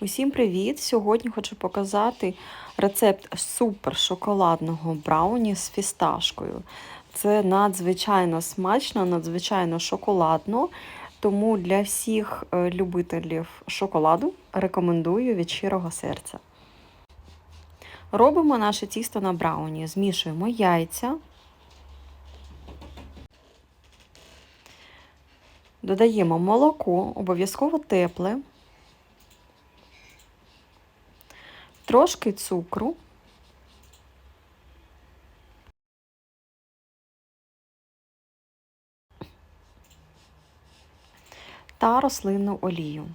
Усім привіт! Сьогодні хочу показати рецепт супер шоколадного брауні з фісташкою. Це надзвичайно смачно, надзвичайно шоколадно. Тому для всіх е, любителів шоколаду рекомендую від щирого серця. Робимо наше тісто на брауні. Змішуємо яйця. Додаємо молоко, обов'язково тепле. Трошки цукру. Та рослинну олію.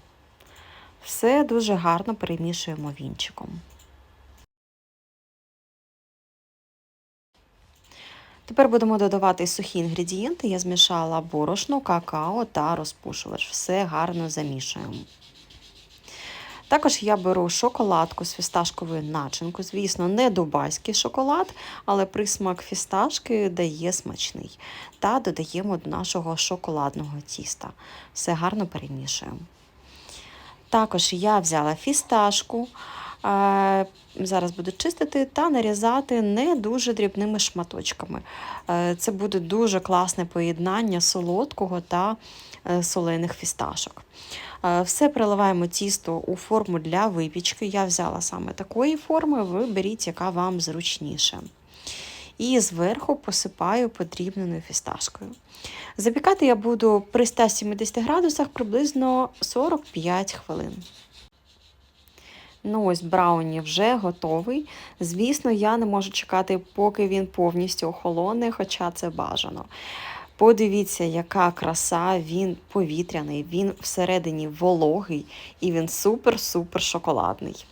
Все дуже гарно перемішуємо вінчиком. Тепер будемо додавати сухі інгредієнти. Я змішала борошно, какао та розпушувач. Все гарно замішуємо. Також я беру шоколадку з фісташковою начинкою. Звісно, не дубайський шоколад, але присмак фісташки дає смачний. Та додаємо до нашого шоколадного тіста. Все гарно перемішуємо. Також я взяла фісташку. Зараз буду чистити та нарізати не дуже дрібними шматочками. Е, це буде дуже класне поєднання солодкого та е, солених фісташок. Е, все приливаємо тісто у форму для випічки. Я взяла саме такої форми, ви беріть, яка вам зручніше. І зверху посипаю подрібненою фісташкою. Запікати я буду при 170 градусах приблизно 45 хвилин. Ну, ось брауні вже готовий. Звісно, я не можу чекати, поки він повністю охолоне, хоча це бажано. Подивіться, яка краса, він повітряний, він всередині вологий і він супер-супер шоколадний.